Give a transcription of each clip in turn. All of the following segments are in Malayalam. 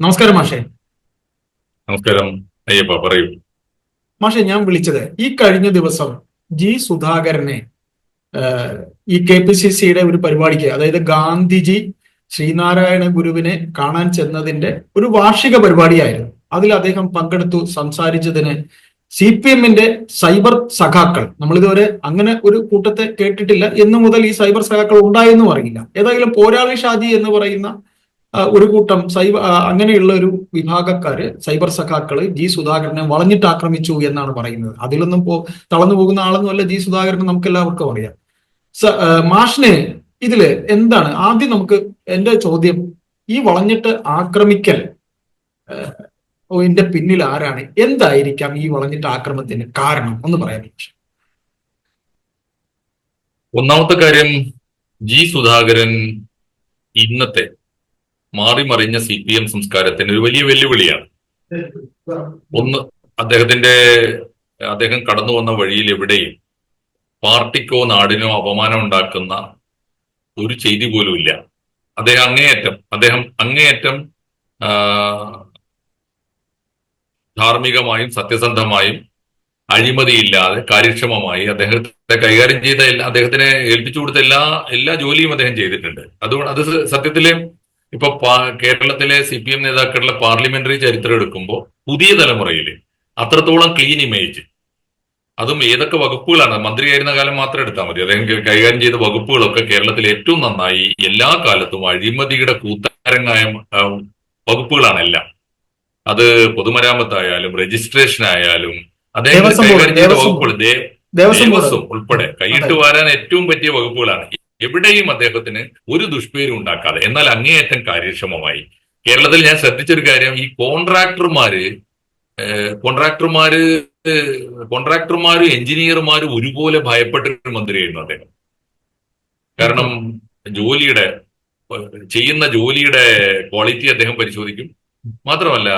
നമസ്കാരം മാഷെ. നമസ്കാരം. അയ്യപ്പ പറയൂ. മാഷെ ഞാൻ വിളിച്ചത് ഈ കഴിഞ്ഞ ദിവസം ജി സുധാകരനെ ഈ കെ പി സി സിയുടെ ഒരു പരിപാടിക്ക് അതായത് ഗാന്ധിജി ശ്രീനാരായണ ഗുരുവിനെ കാണാൻ ചെന്നതിന്റെ ഒരു വാർഷിക പരിപാടിയായിരുന്നു. അതിൽ അദ്ദേഹം പങ്കെടുത്തു സംസാരിച്ചതിന് സി പി എമ്മിന്റെ സൈബർ സഖാക്കൾ. നമ്മളിതുവരെ അങ്ങനെ ഒരു കൂട്ടത്തെ കേട്ടിട്ടില്ല. എന്നു മുതൽ ഈ സൈബർ സഖാക്കൾ ഉണ്ടായെന്നും അറിയില്ല. ഏതായാലും പോരാളി ഷാജി എന്ന് പറയുന്ന ഒരു കൂട്ടം സൈബർ അങ്ങനെയുള്ള ഒരു വിഭാഗക്കാര് സൈബർ സഖാക്കൾ ജി സുധാകരനെ വളഞ്ഞിട്ട് ആക്രമിച്ചു എന്നാണ് പറയുന്നത്. അതിലൊന്നും പോ തളർന്നു പോകുന്ന ആളൊന്നും അല്ല ജി സുധാകരൻ നമുക്ക് എല്ലാവർക്കും അറിയാം. മാഷിനെ ഇതിൽ എന്താണ് ആദ്യം നമുക്ക് എന്റെ ചോദ്യം ഈ വളഞ്ഞിട്ട് ആക്രമിക്കൽ എന്റെ പിന്നിൽ ആരാണ്? എന്തായിരിക്കാം ഈ വളഞ്ഞിട്ട് ആക്രമണത്തിന് കാരണം? ഒന്ന് പറയാൻ. ഒന്നാമത്തെ കാര്യം ജി സുധാകരൻ ഇന്നത്തെ മാറിമറിഞ്ഞ സി പി എം സംസ്കാരത്തിന് ഒരു വലിയ വെല്ലുവിളിയാണ്. ഒന്ന് അദ്ദേഹത്തിന്റെ അദ്ദേഹം കടന്നു വന്ന വഴിയിൽ എവിടെയും പാർട്ടിക്കോ നാടിനോ അപമാനം ഉണ്ടാക്കുന്ന ഒരു ചെയ്തി പോലും ഇല്ല. അദ്ദേഹം അങ്ങേയറ്റം അദ്ദേഹം അങ്ങേയറ്റം ധാർമ്മികമായും സത്യസന്ധമായും അഴിമതിയില്ലാതെ കാര്യക്ഷമമായി അദ്ദേഹത്തെ കൈകാര്യം ചെയ്ത എല്ലാ അദ്ദേഹത്തിനെ ഏൽപ്പിച്ചു കൊടുത്ത എല്ലാ എല്ലാ ജോലിയും അദ്ദേഹം ചെയ്തിട്ടുണ്ട്. അതുകൊണ്ട് അത് സത്യത്തിൽ ഇപ്പൊ കേരളത്തിലെ സി പി എം നേതാക്കളുടെ പാർലമെന്ററി ചരിത്രം എടുക്കുമ്പോൾ പുതിയ തലമുറയിൽ അത്രത്തോളം ക്ലീൻ ഇമേജ് അതും ഏതൊക്കെ വകുപ്പുകളാണ്? മന്ത്രിയായിരുന്ന കാലം മാത്രം എടുത്താൽ മതി. അദ്ദേഹം കൈകാര്യം ചെയ്ത വകുപ്പുകളൊക്കെ കേരളത്തിൽ ഏറ്റവും നന്നായി എല്ലാ കാലത്തും അഴിമതിയുടെ കൂത്തരങ്ങായ വകുപ്പുകളാണ് എല്ലാം. അത് പൊതുമരാമത്തായാലും രജിസ്ട്രേഷൻ ആയാലും അദ്ദേഹം കൈകാര്യം ചെയ്ത വകുപ്പുകൾ ദേവസ്വം ഉൾപ്പെടെ കൈയിട്ട് വാരാൻ ഏറ്റവും പറ്റിയ വകുപ്പുകളാണ്. എവിടെയും അദ്ദേഹത്തിന് ഒരു ദുഷ്പേരും ഉണ്ടാക്കാതെ എന്നാൽ അങ്ങേയറ്റം കാര്യക്ഷമമായി. കേരളത്തിൽ ഞാൻ ശ്രദ്ധിച്ചൊരു കാര്യം ഈ കോൺട്രാക്ടർമാര് കോൺട്രാക്ടർമാര് കോൺട്രാക്ടർമാരും എഞ്ചിനീയർമാരും ഒരുപോലെ ഭയപ്പെട്ട ഒരു മന്ത്രിയായിരുന്നു അദ്ദേഹം. കാരണം ജോലിയുടെ ചെയ്യുന്ന ജോലിയുടെ ക്വാളിറ്റി അദ്ദേഹം പരിശോധിക്കും. മാത്രമല്ല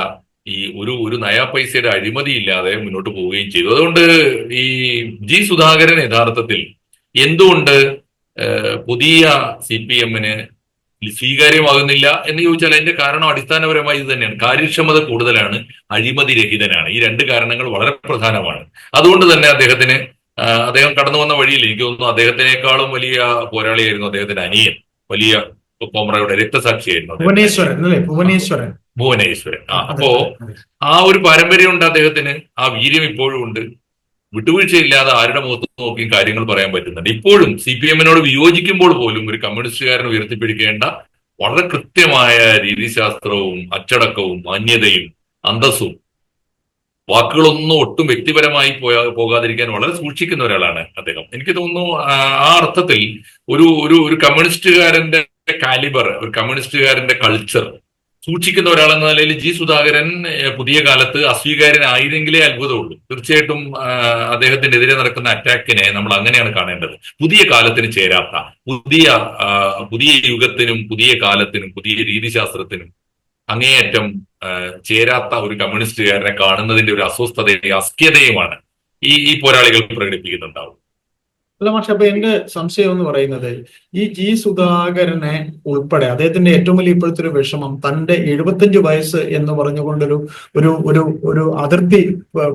ഈ ഒരു ഒരു നയാ പൈസയുടെ അഴിമതി ഇല്ലാതെ മുന്നോട്ട് പോവുകയും ചെയ്തു. അതുകൊണ്ട് ഈ ജി സുധാകരൻ യഥാർത്ഥത്തിൽ എന്തുകൊണ്ട് പുതിയ സി പി എമ്മിന് സ്വീകാര്യമാകുന്നില്ല എന്ന് ചോദിച്ചാൽ അതിന്റെ കാരണം അടിസ്ഥാനപരമായി ഇത് തന്നെയാണ്. കാര്യക്ഷമത കൂടുതലാണ് അഴിമതി രഹിതനാണ് ഈ രണ്ട് കാരണങ്ങൾ വളരെ പ്രധാനമാണ്. അതുകൊണ്ട് തന്നെ അദ്ദേഹത്തിന് അദ്ദേഹം കടന്നു വന്ന വഴിയിൽ എനിക്ക് തോന്നുന്നു അദ്ദേഹത്തിനേക്കാളും വലിയ പോരാളിയായിരുന്നു അദ്ദേഹത്തിന്റെ അനിയൻ. വലിയ കോമ്രയുടെ രക്തസാക്ഷിയായിരുന്നു. ഭുവനേശ്വരൻ ഭുവനേശ്വരൻ. ഭുവനേശ്വരൻ. ആ അപ്പോ ആ ഒരു പാരമ്പര്യം ഉണ്ട് അദ്ദേഹത്തിന്. ആ വീര്യം ഇപ്പോഴും ഉണ്ട്. വിട്ടുവീഴ്ചയില്ലാതെ ആരുടെ മുഖത്ത് നോക്കിയും കാര്യങ്ങൾ പറയാൻ പറ്റുന്നുണ്ട്. ഇപ്പോഴും സി പി എമ്മിനോട് വിയോജിക്കുമ്പോൾ പോലും ഒരു കമ്മ്യൂണിസ്റ്റുകാരൻ ഉയർത്തിപ്പിടിക്കേണ്ട വളരെ കൃത്യമായ രീതിശാസ്ത്രവും അച്ചടക്കവും മാന്യതയും അന്തസ്സും വാക്കുകളൊന്നും ഒട്ടും വ്യക്തിപരമായി പോയാ പോകാതിരിക്കാൻ വളരെ സൂക്ഷിക്കുന്ന ഒരാളാണ് അദ്ദേഹം. എനിക്ക് തോന്നുന്നു ആ അർത്ഥത്തിൽ ഒരു ഒരു ഒരു കമ്മ്യൂണിസ്റ്റുകാരന്റെ കാലിബർ ഒരു കമ്മ്യൂണിസ്റ്റുകാരന്റെ കൾച്ചർ സൂക്ഷിക്കുന്ന ഒരാളെന്ന നിലയിൽ ജി സുധാകരൻ പുതിയ കാലത്ത് അസ്വീകാര്യനായിരുന്നെങ്കിലേ അത്ഭുതമുള്ളൂ. തീർച്ചയായിട്ടും അദ്ദേഹത്തിനെതിരെ നടക്കുന്ന അറ്റാക്കിനെ നമ്മൾ അങ്ങനെയാണ് കാണേണ്ടത്. പുതിയ കാലത്തിന് ചേരാത്ത പുതിയ പുതിയ യുഗത്തിനും പുതിയ കാലത്തിനും പുതിയ രീതിശാസ്ത്രത്തിനും അങ്ങേയറ്റം ചേരാത്ത ഒരു കമ്മ്യൂണിസ്റ്റുകാരനെ കാണുന്നതിന്റെ ഒരു അസ്വസ്ഥതയും അസ്ക്യതയുമാണ് ഈ ഈ പോരാളികൾ പ്രകടിപ്പിക്കുന്നുണ്ടാവും അല്ല മാഷെ അപ്പൊ എന്റെ സംശയം എന്ന് പറയുന്നത് ഈ ജി സുധാകരനെ ഉൾപ്പെടെ അദ്ദേഹത്തിന്റെ ഏറ്റവും വലിയ ഇപ്പോഴത്തെ ഒരു വിഷമം തന്റെ എഴുപത്തഞ്ച് വയസ്സ് എന്ന് പറഞ്ഞുകൊണ്ടൊരു ഒരു ഒരു ഒരു അതിർത്തി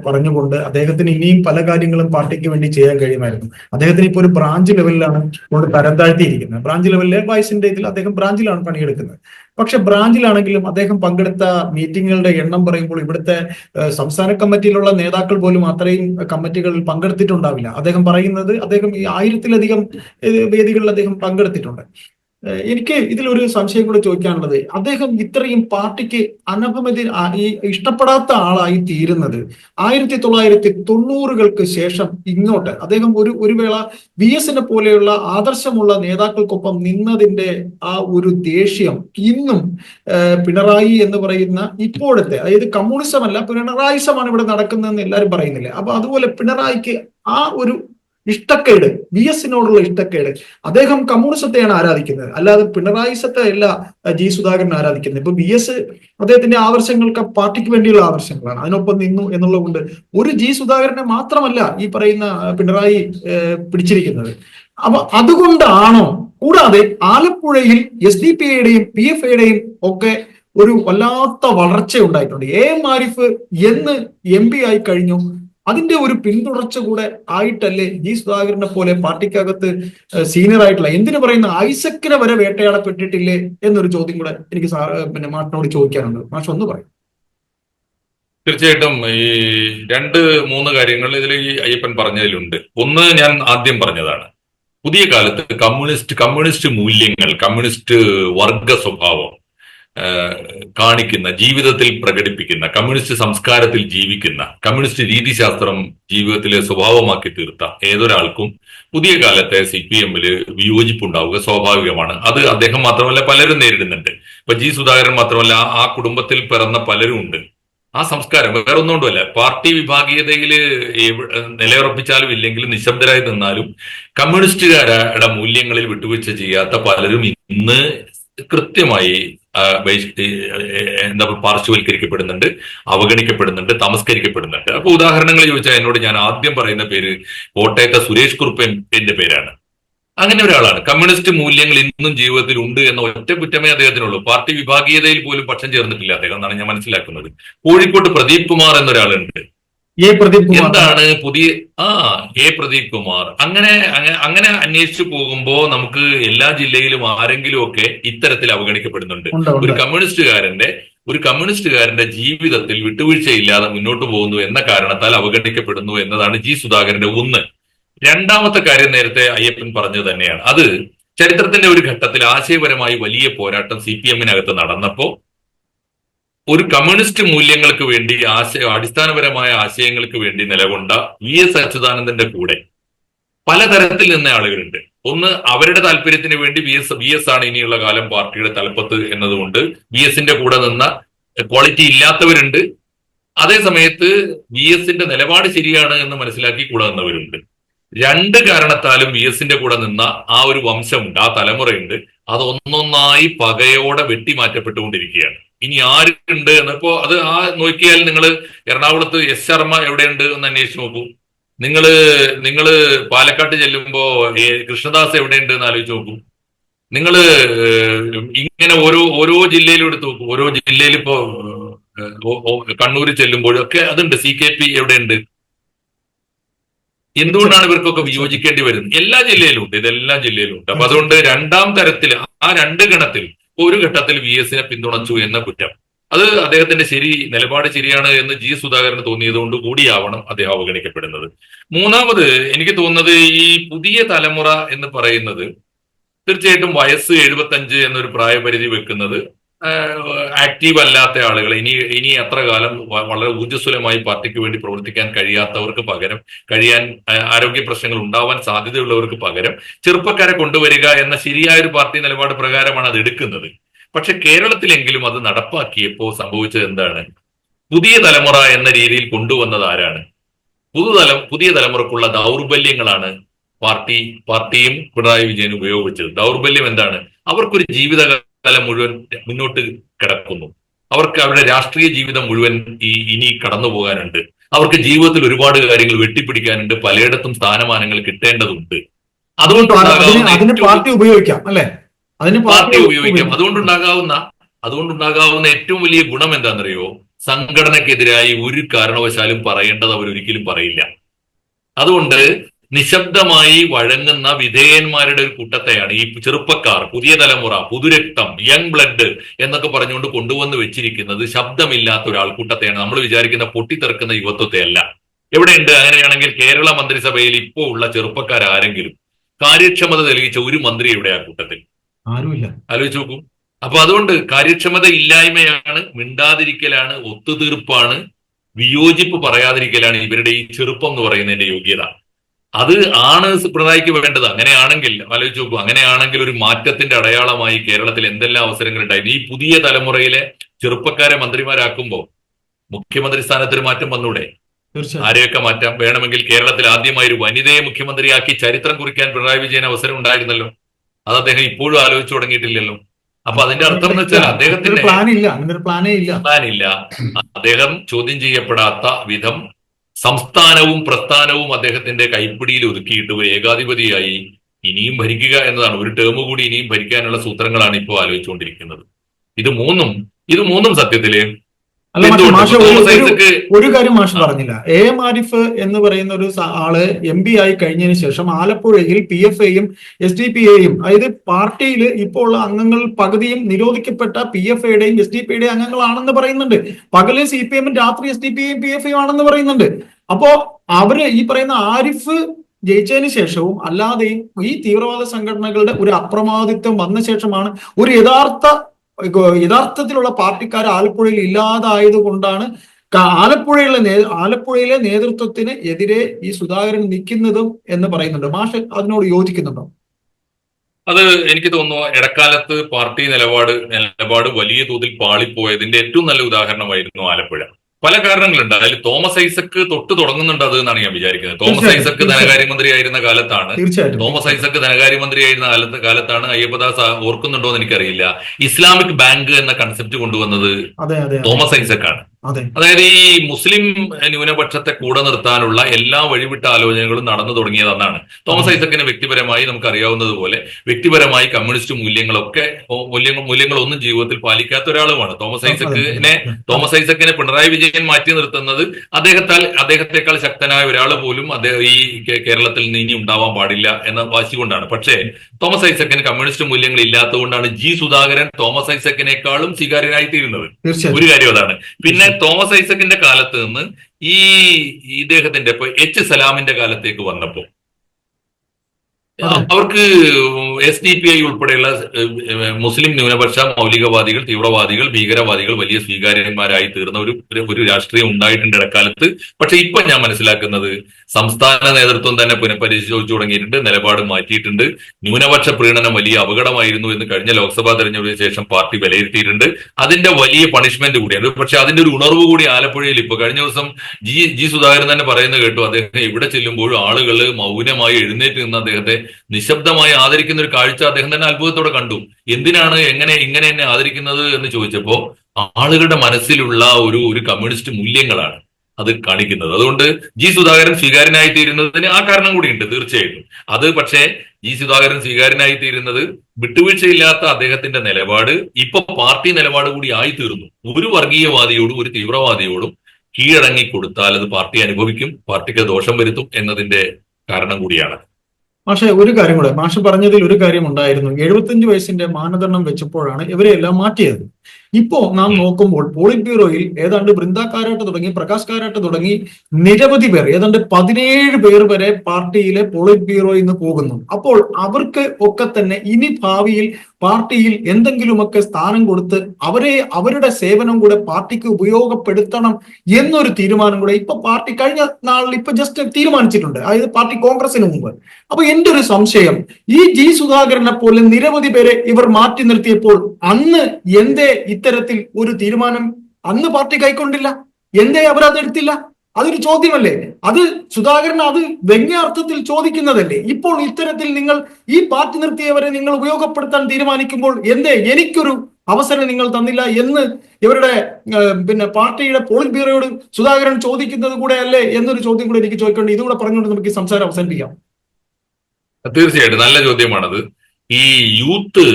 പറഞ്ഞുകൊണ്ട് അദ്ദേഹത്തിന് ഇനിയും പല കാര്യങ്ങളും പാർട്ടിക്ക് വേണ്ടി ചെയ്യാൻ കഴിയുമായിരുന്നു. അദ്ദേഹത്തിന് ഇപ്പോൾ ഒരു ബ്രാഞ്ച് ലെവലിലാണ് കൊണ്ട് തരം താഴ്ത്തിയിരിക്കുന്നത്. ബ്രാഞ്ച് ലെവലിലെ വയസ്സിന്റെ ഇതിൽ അദ്ദേഹം ബ്രാഞ്ചിലാണ് പണിയെടുക്കുന്നത്. പക്ഷെ ബ്രാഞ്ചിലാണെങ്കിലും അദ്ദേഹം പങ്കെടുത്ത മീറ്റിങ്ങുകളുടെ എണ്ണം പറയുമ്പോൾ ഇവിടുത്തെ സംസ്ഥാന കമ്മിറ്റിയിലുള്ള നേതാക്കൾ പോലും അത്രയും കമ്മിറ്റികളിൽ പങ്കെടുത്തിട്ടുണ്ടാവില്ല. അദ്ദേഹം പറയുന്നത് അദ്ദേഹം ഈ ആയിരത്തിലധികം വേദികളിൽ അദ്ദേഹം പങ്കെടുത്തിട്ടുണ്ട്. എനിക്ക് ഇതിലൊരു സംശയം കൂടെ ചോദിക്കാനുള്ളത്. അദ്ദേഹം ഇത്രയും പാർട്ടിക്ക് അനഭമതി ഇഷ്ടപ്പെടാത്ത ആളായി തീരുന്നത് ആയിരത്തി തൊള്ളായിരത്തി തൊണ്ണൂറുകൾക്ക് ശേഷം ഇങ്ങോട്ട്. അദ്ദേഹം ഒരു ഒരു വേള വി എസിനെ പോലെയുള്ള ആദർശമുള്ള നേതാക്കൾക്കൊപ്പം നിന്നതിന്റെ ആ ഒരു ദേഷ്യം ഇന്നും പിണറായി എന്ന് പറയുന്ന ഇപ്പോഴത്തെ അതായത് കമ്മ്യൂണിസം അല്ല പിണറായിസമാണ് ഇവിടെ നടക്കുന്നതെന്ന് എല്ലാവരും പറയുന്നില്ലേ? അപ്പൊ അതുപോലെ പിണറായിക്ക് ആ ഒരു ഇഷ്ടക്കേട് വി എസിനോടുള്ള ഇഷ്ടക്കേട്. അദ്ദേഹം കമ്മ്യൂണിസത്തെയാണ് ആരാധിക്കുന്നത്. അല്ലാതെ പിണറായിസത്തെ അല്ല അഹ് ജി സുധാകരൻ ആരാധിക്കുന്നത്. ഇപ്പൊ വി എസ് അദ്ദേഹത്തിന്റെ ആവശ്യങ്ങൾക്ക് പാർട്ടിക്ക് വേണ്ടിയുള്ള ആവശ്യങ്ങളാണ്. അതിനൊപ്പം നിന്നു എന്നുള്ളത് കൊണ്ട് ഒരു ജി സുധാകരനെ മാത്രമല്ല ഈ പറയുന്ന പിണറായി പിടിച്ചിരിക്കുന്നത്. അപ്പൊ അതുകൊണ്ടാണോ കൂടാതെ ആലപ്പുഴയിൽ എസ് ഡി പി ഐയുടെയും പി എഫ് ഐയുടെയും ഒക്കെ ഒരു വല്ലാത്ത വളർച്ച ഉണ്ടായിട്ടുണ്ട് എ എം ആരിഫ് എന്ന് എം പി ആയി കഴിഞ്ഞു. അതിന്റെ ഒരു പിന്തുടർച്ച കൂടെ ആയിട്ടല്ലേ ജി സുധാകരനെ പോലെ പാർട്ടിക്കകത്ത് സീനിയർ ആയിട്ടുള്ള എന്തിനു പറയുന്ന ഐസക്കിനെ വരെ വേട്ടയാടപ്പെട്ടിട്ടില്ലേ എന്നൊരു ചോദ്യം കൂടെ എനിക്ക് പിന്നെ മാഷിനോട് ചോദിക്കാനുണ്ട്. മാഷ് ഒന്ന് പറയും. തീർച്ചയായിട്ടും ഈ രണ്ട് മൂന്ന് കാര്യങ്ങൾ ഇതിൽ ഈ അയ്യപ്പൻ പറഞ്ഞതിലുണ്ട്. ഒന്ന് ഞാൻ ആദ്യം പറഞ്ഞതാണ്. പുതിയ കാലത്ത് കമ്മ്യൂണിസ്റ്റ് കമ്മ്യൂണിസ്റ്റ് മൂല്യങ്ങൾ കമ്മ്യൂണിസ്റ്റ് വർഗ സ്വഭാവം കാണിക്കുന്ന ജീവിതത്തിൽ പ്രകടിപ്പിക്കുന്ന കമ്മ്യൂണിസ്റ്റ് സംസ്കാരത്തിൽ ജീവിക്കുന്ന കമ്മ്യൂണിസ്റ്റ് രീതിശാസ്ത്രം ജീവിതത്തിലെ സ്വഭാവമാക്കി തീർത്ത ഏതൊരാൾക്കും പുതിയ കാലത്തെ സി പി എമ്മിൽ വിയോജിപ്പുണ്ടാവുക സ്വാഭാവികമാണ്. അത് അദ്ദേഹം മാത്രമല്ല പലരും നേരിടുന്നുണ്ട്. ഇപ്പൊ ജി സുധാകരൻ മാത്രമല്ല ആ കുടുംബത്തിൽ പിറന്ന പലരും ഉണ്ട്. ആ സംസ്കാരം വേറെ ഒന്നുകൊണ്ടുമല്ല പാർട്ടി വിഭാഗീയതയിൽ നിലയുറപ്പിച്ചാലും ഇല്ലെങ്കിലും നിശബ്ദരായി നിന്നാലും കമ്മ്യൂണിസ്റ്റുകാരുടെ മൂല്യങ്ങളിൽ വിട്ടുവീഴ്ച ചെയ്യാത്ത പലരും ഇന്ന് കൃത്യമായി എന്താ പാർശ്വവൽക്കരിക്കപ്പെടുന്നുണ്ട് അവഗണിക്കപ്പെടുന്നുണ്ട് തമസ്കരിക്കപ്പെടുന്നുണ്ട്. അപ്പൊ ഉദാഹരണങ്ങൾ ചോദിച്ചാൽ എന്നോട് ഞാൻ ആദ്യം പറയുന്ന പേര് കോട്ടയത്തെ സുരേഷ് കുറുപ്പൻ എന്റെ പേരാണ്. അങ്ങനെ ഒരാളാണ്. കമ്മ്യൂണിസ്റ്റ് മൂല്യങ്ങൾ ഇന്നും ജീവിതത്തിൽ ഉണ്ട് എന്ന ഒറ്റ കുറ്റമേ അദ്ദേഹത്തിനുള്ളൂ. പാർട്ടി വിഭാഗീയതയിൽ പോലും പക്ഷം ചേർന്നിട്ടില്ല അദ്ദേഹം എന്നാണ് ഞാൻ മനസ്സിലാക്കുന്നത്. കോഴിക്കോട്ട് പ്രദീപ് കുമാർ എന്നൊരാളുണ്ട്. എ പ്രദീപ് കുമാർ. എന്താണ് പുതിയ ആ എ പ്രദീപ് കുമാർ. അങ്ങനെ അങ്ങനെ അന്വേഷിച്ചു പോകുമ്പോ നമുക്ക് എല്ലാ ജില്ലയിലും ആരെങ്കിലും ഒക്കെ ഇത്തരത്തിൽ അവഗണിക്കപ്പെടുന്നുണ്ട്. ഒരു കമ്മ്യൂണിസ്റ്റുകാരന്റെ ഒരു കമ്മ്യൂണിസ്റ്റുകാരന്റെ ജീവിതത്തിൽ വിട്ടുവീഴ്ചയില്ലാതെ മുന്നോട്ട് പോകുന്നു എന്ന കാരണത്താൽ അവഗണിക്കപ്പെടുന്നു എന്നതാണ് ജി സുധാകരന്റെ ഒന്ന്. രണ്ടാമത്തെ കാര്യം നേരത്തെ അയ്യപ്പൻ പറഞ്ഞത് തന്നെയാണ്. അത് ചരിത്രത്തിന്റെ ഒരു ഘട്ടത്തിൽ ആശയപരമായി വലിയ പോരാട്ടം സി പി എമ്മിനകത്ത് നടന്നപ്പോ ഒരു കമ്മ്യൂണിസ്റ്റ് മൂല്യങ്ങൾക്ക് വേണ്ടി ആശയ അടിസ്ഥാനപരമായ ആശയങ്ങൾക്ക് വേണ്ടി നിലകൊണ്ട വി എസ് അച്യുതാനന്ദന്റെ കൂടെ പലതരത്തിൽ നിന്ന ആളുകളുണ്ട്. ഒന്ന് അവരുടെ താല്പര്യത്തിന് വേണ്ടി വി എസ് വി എസ് ആണ് ഇനിയുള്ള കാലം പാർട്ടിയുടെ തലപ്പത്ത് എന്നതുകൊണ്ട് വി എസിന്റെ കൂടെ നിന്ന ക്വാളിറ്റി ഇല്ലാത്തവരുണ്ട്. അതേസമയത്ത് വി എസിന്റെ നിലപാട് ശരിയാണ് എന്ന് മനസ്സിലാക്കി കൂടെ നിന്നവരുണ്ട്. രണ്ട് കാരണത്താലും വി എസിന്റെ കൂടെ നിന്ന ആ ഒരു വംശമുണ്ട് ആ തലമുറയുണ്ട്. അത് ഒന്നൊന്നായി പകയോടെ വെട്ടിമാറ്റപ്പെട്ടുകൊണ്ടിരിക്കുകയാണ്. ഇനി ആരുണ്ട് എന്നപ്പോ അത് ആ നോക്കിയാൽ നിങ്ങൾ എറണാകുളത്ത് എസ് ശർമ്മ എവിടെയുണ്ട് എന്ന് അന്വേഷിച്ച് നോക്കൂ. നിങ്ങൾ നിങ്ങൾ പാലക്കാട്ട് ചെല്ലുമ്പോ കൃഷ്ണദാസ് എവിടെയുണ്ട് എന്ന് ആലോചിച്ച് നോക്കൂ. നിങ്ങൾ ഇങ്ങനെ ഓരോ ഓരോ ജില്ലയിലും എടുത്ത് നോക്കും. ഓരോ ജില്ലയിൽ ഇപ്പോ കണ്ണൂര് ചെല്ലുമ്പോഴൊക്കെ അതുണ്ട്. സി കെ പി എവിടെയുണ്ട്? എന്തുകൊണ്ടാണ് ഇവർക്കൊക്കെ വിയോജിക്കേണ്ടി വരുന്നത്? എല്ലാ ജില്ലയിലും ഉണ്ട്. ഇതെല്ലാ ജില്ലയിലും ഉണ്ട്. അപ്പൊ അതുകൊണ്ട് രണ്ടാം തരത്തിൽ ആ രണ്ട് ഗണത്തിൽ ഒരു ഘട്ടത്തിൽ വി എസിനെ പിന്തുണച്ചു എന്ന കുറ്റം. അത് അദ്ദേഹത്തിന്റെ ശരി നിലപാട് ശരിയാണ് എന്ന് ജി സുധാകരന് തോന്നിയത് കൊണ്ട് കൂടിയാവണം അദ്ദേഹം അവഗണിക്കപ്പെടുന്നത്. മൂന്നാമത് എനിക്ക് തോന്നുന്നത് ഈ പുതിയ തലമുറ എന്ന് പറയുന്നത് തീർച്ചയായിട്ടും വയസ്സ് എഴുപത്തഞ്ച് എന്നൊരു പ്രായപരിധി വെക്കുന്നത് ആക്റ്റീവ് അല്ലാത്ത ആളുകൾ ഇനി ഇനി എത്ര കാലം വളരെ ഊർജസ്വലമായി പാർട്ടിക്ക് വേണ്ടി പ്രവർത്തിക്കാൻ കഴിയാത്തവർക്ക് പകരം കഴിയാൻ ആരോഗ്യ പ്രശ്നങ്ങൾ ഉണ്ടാവാൻ സാധ്യതയുള്ളവർക്ക് പകരം ചെറുപ്പക്കാരെ കൊണ്ടുവരിക എന്ന ശരിയായ ഒരു പാർട്ടി നിലപാട് പ്രകാരമാണ് അത് എടുക്കുന്നത്. പക്ഷെ കേരളത്തിലെങ്കിലും അത് നടപ്പാക്കിയപ്പോൾ സംഭവിച്ചത് എന്താണ്? പുതിയ തലമുറ എന്ന രീതിയിൽ കൊണ്ടുവന്നത് ആരാണ്? പുതുതല പുതിയ തലമുറക്കുള്ള ദൗർബല്യങ്ങളാണ് പാർട്ടി പാർട്ടിയും പിണറായി വിജയൻ ഉപയോഗിച്ചത്. ദൗർബല്യം എന്താണ്? അവർക്കൊരു ജീവിതകാലം മുഴുവൻ മുന്നോട്ട് കിടക്കുന്നു. അവർക്ക് അവരുടെ രാഷ്ട്രീയ ജീവിതം മുഴുവൻ ഈ ഇനി കടന്നു പോകാനുണ്ട്. അവർക്ക് ജീവിതത്തിൽ ഒരുപാട് കാര്യങ്ങൾ വെട്ടിപ്പിടിക്കാനുണ്ട്. പലയിടത്തും സ്ഥാനമാനങ്ങൾ കിട്ടേണ്ടതുണ്ട്. അതുകൊണ്ടുണ്ടാകാവുന്ന പാർട്ടി ഉപയോഗിക്കാം അല്ലെ? അതിന് പാർട്ടി ഉപയോഗിക്കാം. അതുകൊണ്ടുണ്ടാകാവുന്ന അതുകൊണ്ടുണ്ടാകാവുന്ന ഏറ്റവും വലിയ ഗുണം എന്താണെന്നറിയോ? സംഘടനക്കെതിരായി ഒരു കാരണവശാലും പറയേണ്ടത് അവർ ഒരിക്കലും പറയില്ല. അതുകൊണ്ട് നിശബ്ദമായി വഴങ്ങുന്ന വിധേയന്മാരുടെ ഒരു കൂട്ടത്തെയാണ് ഈ ചെറുപ്പക്കാർ പുതിയ തലമുറ പുതുരക്തം യങ് ബ്ലഡ് എന്നൊക്കെ പറഞ്ഞുകൊണ്ട് കൊണ്ടുവന്ന് വെച്ചിരിക്കുന്നത് ശബ്ദമില്ലാത്ത ഒരു ആൾക്കൂട്ടത്തെയാണ് നമ്മൾ വിചാരിക്കുന്ന പൊട്ടിത്തെറുക്കുന്ന യുവത്വത്തെ അല്ല. എവിടെയുണ്ട്? അങ്ങനെയാണെങ്കിൽ കേരള മന്ത്രിസഭയിൽ ഇപ്പോൾ ഉള്ള ചെറുപ്പക്കാർ ആരെങ്കിലും കാര്യക്ഷമത തെളിയിച്ച ഒരു മന്ത്രി ഇവിടെ ആ കൂട്ടത്തിൽ? ആരുമില്ല. ആലോചിച്ച് നോക്കൂ. അപ്പൊ അതുകൊണ്ട് കാര്യക്ഷമത ഇല്ലായ്മയാണ് മിണ്ടാതിരിക്കലാണ് ഒത്തുതീർപ്പാണ് വിയോജിപ്പ് പറയാതിരിക്കലാണ് ഇവരുടെ ഈ ചെറുപ്പം എന്ന് പറയുന്നതിന്റെ യോഗ്യത. അത് ആണ് പിണറായിക്ക് വേണ്ടത്. അങ്ങനെയാണെങ്കിൽ ആലോചിച്ച് നോക്കൂ അങ്ങനെയാണെങ്കിൽ ഒരു മാറ്റത്തിന്റെ അടയാളമായി കേരളത്തിൽ എന്തെല്ലാം അവസരങ്ങൾ ഉണ്ടായിരുന്നു ഈ പുതിയ തലമുറയിലെ ചെറുപ്പക്കാരെ മന്ത്രിമാരാക്കുമ്പോൾ മുഖ്യമന്ത്രി സ്ഥാനത്തൊരു മാറ്റം വന്നൂടെ? ആരെയൊക്കെ മാറ്റാം? വേണമെങ്കിൽ കേരളത്തിൽ ആദ്യമായി ഒരു വനിതയെ മുഖ്യമന്ത്രിയാക്കി ചരിത്രം കുറിക്കാൻ പിണറായി വിജയൻ അവസരം ഉണ്ടായിരുന്നല്ലോ. അത് അദ്ദേഹം ഇപ്പോഴും ആലോചിച്ചു തുടങ്ങിയിട്ടില്ലല്ലോ. അപ്പൊ അതിന്റെ അർത്ഥം എന്ന് വെച്ചാൽ അദ്ദേഹത്തിന്റെ പ്ലാൻ ഇല്ല. അദ്ദേഹം ചോദ്യം ചെയ്യപ്പെടാത്ത വിധം സംസ്ഥാനവും പ്രസ്ഥാനവും അദ്ദേഹത്തിന്റെ കൈപ്പിടിയിൽ ഒതുക്കിയിട്ട് ഒരു ഏകാധിപതിയായി ഇനിയും ഭരിക്കുക എന്നതാണ്. ഒരു ടേം കൂടി ഇനിയും ഭരിക്കാനുള്ള സൂത്രങ്ങളാണ് ഇപ്പോൾ ആലോചിച്ചുകൊണ്ടിരിക്കുന്നത്. ഇത് മൂന്നും ഇത് മൂന്നും സത്യത്തിൽ അല്ല മാഷെ, ഒരു- കാര്യം മാഷ പറഞ്ഞില്ല. എ മാരിഫ് ആരിഫ് എന്ന് പറയുന്ന ഒരു ആൾ എം പി ആയി കഴിഞ്ഞതിന് ശേഷം ആലപ്പുഴയിൽ പി എഫ് എയും എസ് ഡി പി എയും അതായത് പാർട്ടിയിൽ ഇപ്പോൾ ഉള്ള അംഗങ്ങൾ പകുതിയും നിരോധിക്കപ്പെട്ട പി എഫ് എയുടെയും എസ് ഡി പി യുടെയും അംഗങ്ങളാണെന്ന് പറയുന്നുണ്ട്. പകൽ സി പി എമ്മും രാത്രി എസ് ഡി പി എയും പി എഫ് എയും ആണെന്ന് പറയുന്നുണ്ട്. അപ്പോ അവർ ഈ പറയുന്ന ആരിഫ് ജയിച്ചതിന് ശേഷവും അല്ലാതെയും ഈ തീവ്രവാദ സംഘടനകളുടെ ഒരു അപ്രമാദിത്വം വന്ന ശേഷമാണ് ഒരു യഥാർത്ഥ യഥാർത്ഥത്തിലുള്ള പാർട്ടിക്കാർ ആലപ്പുഴയിൽ ഇല്ലാതായത് കൊണ്ടാണ് ആലപ്പുഴയിലെ നേ ആലപ്പുഴയിലെ നേതൃത്വത്തിന് എതിരെ ഈ സുധാകരൻ നിൽക്കുന്നതും എന്ന് പറയുന്നുണ്ട്. മാഷ് അതിനോട് യോജിക്കുന്നുണ്ടോ? അത് എനിക്ക് തോന്നുന്നു ഇടക്കാലത്ത് പാർട്ടി നിലപാട് നിലപാട് വലിയ തോതിൽ പാളിപ്പോയതിന്റെ ഏറ്റവും നല്ല ഉദാഹരണമായിരുന്നു ആലപ്പുഴ. പല കാരണങ്ങളുണ്ട്. അതിൽ തോമസ് ഐസക്ക് തൊട്ട് തുടങ്ങുന്നുണ്ട് അത് എന്നാണ് ഞാൻ വിചാരിക്കുന്നത്. തോമസ് ഐസക്ക് ധനകാര്യമന്ത്രിയായിരുന്ന കാലത്താണ്. തോമസ് ഐസക്ക് ധനകാര്യമന്ത്രിയായിരുന്ന കാലത്ത് കാലത്താണ് അയ്യപ്പദാസ് ഓർക്കുന്നുണ്ടോ എന്ന് എനിക്കറിയില്ല. ഇസ്ലാമിക് ബാങ്ക് എന്ന കൺസെപ്റ്റ് കൊണ്ടുവന്നത്. തോമസ് ഐസക്കാണ്. അതായത് ഈ മുസ്ലിം ന്യൂനപക്ഷത്തെ കൂടെ നിർത്താനുള്ള എല്ലാ വഴിവിട്ട ആലോചനകളും നടന്നു തുടങ്ങിയത് അന്നാണ് തോമസ് ഐസക്കിന് വ്യക്തിപരമായി നമുക്ക് അറിയാവുന്നതുപോലെ വ്യക്തിപരമായി കമ്മ്യൂണിസ്റ്റ് മൂല്യങ്ങളൊക്കെ മൂല്യങ്ങൾ മൂല്യങ്ങളൊന്നും ജീവിതത്തിൽ പാലിക്കാത്ത ഒരാളുമാണ്. തോമസ് ഐസക്കിനെ തോമസ് ഐസക്കിനെ പിണറായി വിജയൻ മാറ്റി നിർത്തുന്നത് അദ്ദേഹത്താൽ അദ്ദേഹത്തെക്കാൾ ശക്തനായ ഒരാൾ പോലും അദ്ദേഹം ഈ കേരളത്തിൽ നിന്ന് ഇനി ഉണ്ടാവാൻ പാടില്ല എന്ന വാശി കൊണ്ടാണ്. പക്ഷേ തോമസ് ഐസക്കിന് കമ്മ്യൂണിസ്റ്റ് മൂല്യങ്ങൾ ഇല്ലാത്തതുകൊണ്ടാണ് ജി സുധാകരൻ തോമസ് ഐസക്കിനേക്കാളും സ്വീകാര്യനായി തീരുന്നത് ഒരു കാര്യം അതാണ്. പിന്നെ തോമസ് ഐസക്കിന്റെ കാലത്ത് നിന്ന് ഈ ഇദ്ദേഹത്തിന്റെ ഇപ്പൊ എച്ച് സലാമിന്റെ കാലത്തേക്ക് വന്നപ്പോ. അവർക്ക് എസ് ഡി പി ഐ ഉൾപ്പെടെയുള്ള മുസ്ലിം ന്യൂനപക്ഷ മൗലികവാദികൾ തീവ്രവാദികൾ ഭീകരവാദികൾ വലിയ സ്വീകാര്യന്മാരായി തീർന്ന ഒരു ഒരു- രാഷ്ട്രീയം ഉണ്ടായിട്ടുണ്ട് ഇടക്കാലത്ത്. പക്ഷെ ഇപ്പൊ ഞാൻ മനസ്സിലാക്കുന്നത് സംസ്ഥാന നേതൃത്വം തന്നെ പുനഃപരിശോധിച്ചു തുടങ്ങിയിട്ടുണ്ട് നിലപാട് മാറ്റിയിട്ടുണ്ട്. ന്യൂനപക്ഷ പ്രീണനം വലിയ അപകടമായിരുന്നു എന്ന് കഴിഞ്ഞ ലോക്സഭാ തെരഞ്ഞെടുപ്പിന് ശേഷം പാർട്ടി വിലയിരുത്തിയിട്ടുണ്ട്. അതിന്റെ വലിയ പണിഷ്മെന്റ് കൂടിയാണ്. പക്ഷെ അതിന്റെ ഒരു ഉണർവ് കൂടി ആലപ്പുഴയിൽ ഇപ്പൊ കഴിഞ്ഞ ദിവസം ജി ജി സുധാകരൻ തന്നെ പറയുന്നത് കേട്ടു. അദ്ദേഹം ഇവിടെ ചെല്ലുമ്പോഴും ആളുകൾ മൗനമായി എഴുന്നേറ്റ് നിന്ന് അദ്ദേഹത്തെ നിശബ്ദമായി ആദരിക്കുന്ന ഒരു കാഴ്ച അദ്ദേഹം തന്നെ അത്ഭുതത്തോടെ കണ്ടു. എന്തിനാണ് എങ്ങനെ ഇങ്ങനെ എന്നെ ആദരിക്കുന്നത് എന്ന് ചോദിച്ചപ്പോ ആളുകളുടെ മനസ്സിലുള്ള ഒരു ഒരു കമ്മ്യൂണിസ്റ്റ് മൂല്യങ്ങളാണ് അത് കാണിക്കുന്നത്. അതുകൊണ്ട് ജി സുധാകരൻ സ്വീകാര്യനായി തീരുന്നതിന് ആ കാരണം കൂടിയുണ്ട് തീർച്ചയായിട്ടും. അത് പക്ഷേ ജി സുധാകരൻ സ്വീകാര്യനായി തീരുന്നത് വിട്ടുവീഴ്ചയില്ലാത്ത അദ്ദേഹത്തിന്റെ നിലപാട് ഇപ്പൊ പാർട്ടി നിലപാട് കൂടി ആയി തീർന്നു ഒരു വർഗീയവാദിയോടും ഒരു തീവ്രവാദിയോടും കീഴടങ്ങി കൊടുത്താൽ അത് പാർട്ടി അനുഭവിക്കും പാർട്ടിക്ക് ദോഷം വരുത്തും എന്നതിന്റെ കാരണം കൂടിയാണ്. മാഷെ ഒരു കാര്യം കൂടെ. മാഷ് പറഞ്ഞതിൽ ഒരു കാര്യം ഉണ്ടായിരുന്നു. എഴുപത്തിയഞ്ച് വയസ്സിന്റെ മാനദണ്ഡം വെച്ചപ്പോഴാണ് ഇവരെയെല്ലാം മാറ്റിയത്. ഇപ്പോ നാം നോക്കുമ്പോൾ പോളിറ്റ് ബ്യൂറോയിൽ ഏതാണ്ട് ബൃന്ദ തുടങ്ങി പ്രകാശ് കാരാട്ട് തുടങ്ങി നിരവധി പേർ ഏതാണ്ട് പതിനേഴ് പേർ വരെ പാർട്ടിയിലെ പോളിറ്റ് ബ്യൂറോയിൽ നിന്ന് പോകുന്നു. അപ്പോൾ അവർക്ക് ഒക്കെ തന്നെ ഇനി ഭാവിയിൽ പാർട്ടിയിൽ എന്തെങ്കിലുമൊക്കെ സ്ഥാനം കൊടുത്ത് അവരെ അവരുടെ സേവനം കൂടെ പാർട്ടിക്ക് ഉപയോഗപ്പെടുത്തണം എന്നൊരു തീരുമാനം കൂടെ ഇപ്പൊ പാർട്ടി കഴിഞ്ഞ നാളിൽ ഇപ്പൊ ജസ്റ്റ് തീരുമാനിച്ചിട്ടുണ്ട്. അതായത് പാർട്ടി കോൺഗ്രസിന് മുമ്പ്. അപ്പൊ എന്റെ ഒരു സംശയം ഈ ജി സുധാകരനെ പോലെ നിരവധി പേരെ ഇവർ മാറ്റി നിർത്തിയപ്പോൾ അന്ന് എന്തേ ഇത്തരത്തിൽ ഒരു തീരുമാനം അന്ന് പാർട്ടി കൈക്കൊണ്ടില്ല. എന്തേ എടുത്തില്ല? അതൊരു ചോദ്യമല്ലേ? അത് സുധാകരൻ അത് വ്യംഗ്യാർത്ഥത്തിൽ ചോദിക്കുന്നതല്ലേ? ഇപ്പോൾ ഇത്തരത്തിൽ നിങ്ങൾ ഈ പാർട്ടി നിർത്തിയവരെ നിങ്ങൾ ഉപയോഗപ്പെടുത്താൻ തീരുമാനിക്കുമ്പോൾ എന്തേ? എനിക്കൊരു അവസരം നിങ്ങൾ തന്നില്ല എന്ന് ഇവരുടെ പിന്നെ പാർട്ടിയുടെ പോളിറ്റ് ബ്യൂറോയോട് സുധാകരൻ ചോദിക്കുന്നത് കൂടെ അല്ലേ എന്നൊരു ചോദ്യം കൂടെ എനിക്ക് ചോദിക്കേണ്ടി ഇതുകൂടെ പറഞ്ഞുകൊണ്ട് നമുക്ക് ഈ സംസാരം അവസാനിപ്പിക്കാം. തീർച്ചയായിട്ടും. നല്ല ചോദ്യമാണത്. ഈ യൂത്ത്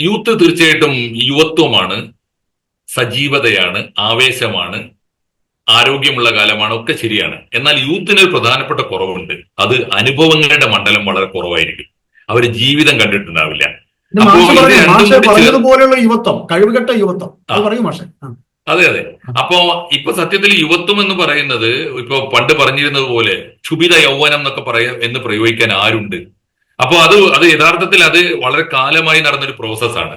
യൂത്ത് തീർച്ചയായിട്ടും യുവത്വമാണ് സജീവതയാണ് ആവേശമാണ് ആരോഗ്യമുള്ള കാലമാണ് ഒക്കെ ശരിയാണ്. എന്നാൽ യൂത്തിന് ഒരു പ്രധാനപ്പെട്ട കുറവുണ്ട്. അത് അനുഭവങ്ങളുടെ മണ്ഡലം വളരെ കുറവായിരിക്കും. അവർ ജീവിതം കണ്ടിട്ടുണ്ടാവില്ല. യുവത്വം കഴിവുകെട്ട യുവത്വം. പറയൂ മാഷെ. അതെ അതെ. അപ്പോ ഇപ്പൊ സത്യത്തിൽ യുവത്വം എന്ന് പറയുന്നത് ഇപ്പൊ പണ്ട് പറഞ്ഞിരുന്നത് പോലെ ക്ഷുഭിത യൗവനം എന്നൊക്കെ പറയാ എന്ന് പ്രയോഗിക്കാൻ ആരുണ്ട്? അപ്പോ അത് അത് യഥാർത്ഥത്തിൽ അത് വളരെ കാലമായി നടന്നൊരു പ്രോസസ്സാണ്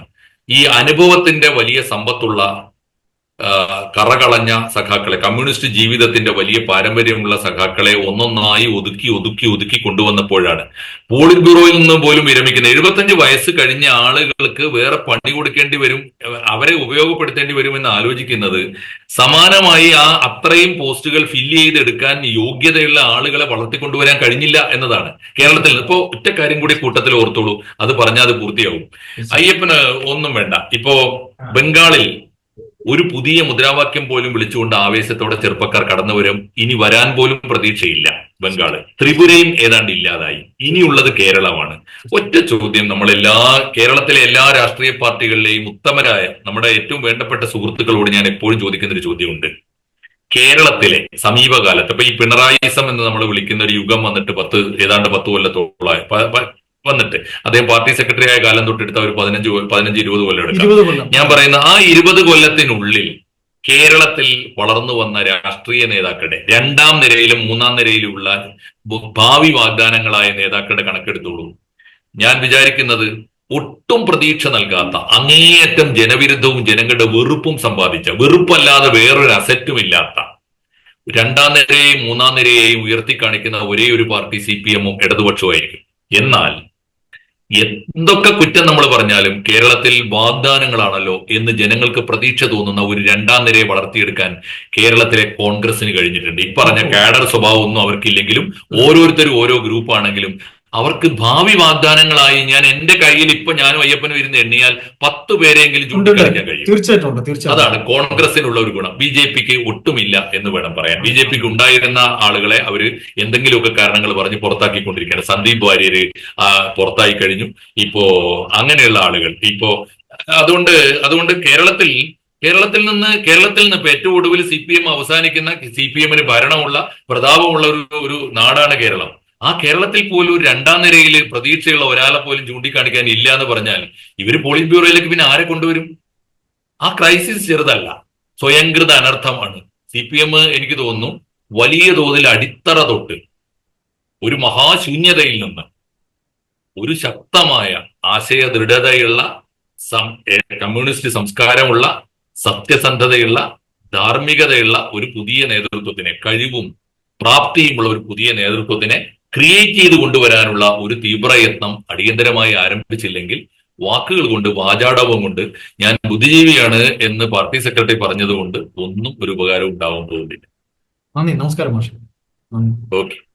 ഈ അനുഭവത്തിന്റെ വലിയ സമ്പത്തുള്ള കറകളഞ്ഞ സഖാക്കളെ കമ്മ്യൂണിസ്റ്റ് ജീവിതത്തിന്റെ വലിയ പാരമ്പര്യമുള്ള സഖാക്കളെ ഒന്നൊന്നായി ഒതുക്കി ഒതുക്കി ഒതുക്കി കൊണ്ടുവന്നപ്പോഴാണ്. പോളിറ്റ് ബ്യൂറോയിൽ നിന്ന് പോലും വിരമിക്കുന്ന എഴുപത്തഞ്ച് വയസ്സ് കഴിഞ്ഞ ആളുകൾക്ക് വേറെ പണി കൊടുക്കേണ്ടി വരും അവരെ ഉപയോഗപ്പെടുത്തേണ്ടി വരും എന്ന് ആലോചിക്കുന്നത് സമാനമായി ആ അത്രയും പോസ്റ്റുകൾ ഫില്ല് ചെയ്തെടുക്കാൻ യോഗ്യതയുള്ള ആളുകളെ വളർത്തിക്കൊണ്ടുവരാൻ കഴിഞ്ഞില്ല എന്നതാണ് കേരളത്തിൽ. ഇപ്പോ ഒറ്റ കാര്യം കൂടി കൂട്ടത്തിൽ ഓർത്തോളൂ അത് പറഞ്ഞാൽ അത് പൂർത്തിയാവും. അയ്യപ്പന് ഒന്നും വേണ്ട. ഇപ്പോ ബംഗാളിൽ ഒരു പുതിയ മുദ്രാവാക്യം പോലും വിളിച്ചുകൊണ്ട് ആവേശത്തോടെ ചെറുപ്പക്കാർ കടന്നു വരും. ഇനി വരാൻ പോലും പ്രതീക്ഷയില്ല ബംഗാൾ. ത്രിപുരയും ഏതാണ്ട് ഇല്ലാതായി. ഇനിയുള്ളത് കേരളമാണ്. ഒറ്റ ചോദ്യം. നമ്മൾ എല്ലാ കേരളത്തിലെ എല്ലാ രാഷ്ട്രീയ പാർട്ടികളിലെയും ഉത്തമരായ നമ്മുടെ ഏറ്റവും വേണ്ടപ്പെട്ട സുഹൃത്തുക്കളോട് ഞാൻ എപ്പോഴും ചോദിക്കുന്ന ഒരു ചോദ്യമുണ്ട്. കേരളത്തിലെ സമീപകാലത്ത് ഇപ്പൊ ഈ പിണറായിസം എന്ന് നമ്മൾ വിളിക്കുന്ന ഒരു യുഗം വന്നിട്ട് പത്ത് ഏതാണ്ട് പത്ത് പ- വന്നിട്ട്. അദ്ദേഹം പാർട്ടി സെക്രട്ടറി ആയ കാലം തൊട്ടെടുത്ത ഒരു പതിനഞ്ച് പതിനഞ്ച് ഇരുപത് കൊല്ലം എടുക്കാം. ഞാൻ പറയുന്ന ആ ഇരുപത് കൊല്ലത്തിനുള്ളിൽ കേരളത്തിൽ വളർന്നു വന്ന രാഷ്ട്രീയ നേതാക്കളുടെ രണ്ടാം നിരയിലും മൂന്നാം നിരയിലുമുള്ള ഭാവി വാഗ്ദാനങ്ങളായ നേതാക്കളുടെ കണക്കെടുത്തോളൂ. ഞാൻ വിചാരിക്കുന്നത് ഒട്ടും പ്രതീക്ഷ നൽകാത്ത അങ്ങേയറ്റം ജനവിരുദ്ധവും ജനങ്ങളുടെ വെറുപ്പും സമ്പാദിച്ച വെറുപ്പല്ലാതെ വേറൊരു അസറ്റും ഇല്ലാത്ത രണ്ടാം നിരയെയും മൂന്നാം നിരയെയും ഉയർത്തി കാണിക്കുന്ന ഒരേ ഒരു പാർട്ടി സി പി എമ്മും ഇടതുപക്ഷമായിരിക്കും എന്നാൽ എന്തൊക്കെ കുറ്റം നമ്മൾ പറഞ്ഞാലും കേരളത്തിൽ വാഗ്ദാനങ്ങളാണല്ലോ എന്ന് ജനങ്ങൾക്ക് പ്രതീക്ഷ തോന്നുന്ന ഒരു രണ്ടാം നിരയെ വളർത്തിയെടുക്കാൻ കേരളത്തിലെ കോൺഗ്രസിന് കഴിഞ്ഞിട്ടുണ്ട്. ഈ പറഞ്ഞ കാഡർ സ്വഭാവം ഒന്നും അവർക്കില്ലെങ്കിലും ഓരോരുത്തരും ഓരോ ഗ്രൂപ്പ് ആണെങ്കിലും അവർക്ക് ഭാവി വാഗ്ദാനങ്ങളായി ഞാൻ എന്റെ കയ്യിൽ ഇപ്പൊ ഞാനും അയ്യപ്പനും ഇരുന്ന് എണ്ണിയാൽ പത്ത് പേരെങ്കിലും. ചൂണ്ടിക്കാണിക്കാൻ കഴിയും. തീർച്ചയായിട്ടും അതാണ് കോൺഗ്രസിനുള്ള ഒരു ഗുണം. ബി ജെ പിക്ക് ഒട്ടുമില്ല എന്ന് വേണം പറയാൻ. ബി ജെ പിക്ക് ഉണ്ടായിരുന്ന ആളുകളെ അവർ എന്തെങ്കിലുമൊക്കെ കാരണങ്ങൾ പറഞ്ഞ് പുറത്താക്കിക്കൊണ്ടിരിക്കുകയാണ്. സന്ദീപ് വാര്യര് പുറത്തായി കഴിഞ്ഞു. ഇപ്പോ അങ്ങനെയുള്ള ആളുകൾ. ഇപ്പോ അതുകൊണ്ട് അതുകൊണ്ട് കേരളത്തിൽ കേരളത്തിൽ നിന്ന് കേരളത്തിൽ നിന്ന് ഇപ്പൊ ഏറ്റവും ഒടുവിൽ സി പി എം അവസാനിക്കുന്ന സി പി എമ്മിന് ഭരണമുള്ള പ്രതാപമുള്ള ഒരു ഒരു നാടാണ് കേരളം. ആ കേരളത്തിൽ പോലും ഒരു രണ്ടാം നിരയിൽ പ്രതീക്ഷയുള്ള ഒരാളെ പോലും ചൂണ്ടിക്കാണിക്കാൻ ഇല്ല എന്ന് പറഞ്ഞാൽ ഇവർ പോളിറ്റ് ബ്യൂറോയിലേക്ക് പിന്നെ ആരെ കൊണ്ടുവരും? ആ ക്രൈസിസ് ചെറുതല്ല. സ്വയംകൃത അനർത്ഥമാണ്. സി പി എം എനിക്ക് തോന്നുന്നു വലിയ തോതിൽ അടിത്തറ തൊട്ട് ഒരു മഹാശൂന്യതയിൽ നിന്ന് ഒരു ശക്തമായ ആശയ ദൃഢതയുള്ള കമ്മ്യൂണിസ്റ്റ് സംസ്കാരമുള്ള സത്യസന്ധതയുള്ള ധാർമ്മികതയുള്ള ഒരു പുതിയ നേതൃത്വത്തിന് കഴിവും പ്രാപ്തിയുമുള്ള ഒരു പുതിയ നേതൃത്വത്തിനെ ക്രിയേറ്റ് ചെയ്ത് കൊണ്ടുവരാനുള്ള ഒരു തീവ്രയത്നം അടിയന്തരമായി ആരംഭിച്ചില്ലെങ്കിൽ വാക്കുകൾ കൊണ്ട് വാചാടവം കൊണ്ട് ഞാൻ ബുദ്ധിജീവിയാണ് എന്ന് പാർട്ടി സെക്രട്ടറി പറഞ്ഞതുകൊണ്ട് ഒന്നും ഒരു ഉപകാരം ഉണ്ടാവാൻ പോകുന്നില്ല. നന്ദി. നമസ്കാരം മാഷെ. ഓക്കെ.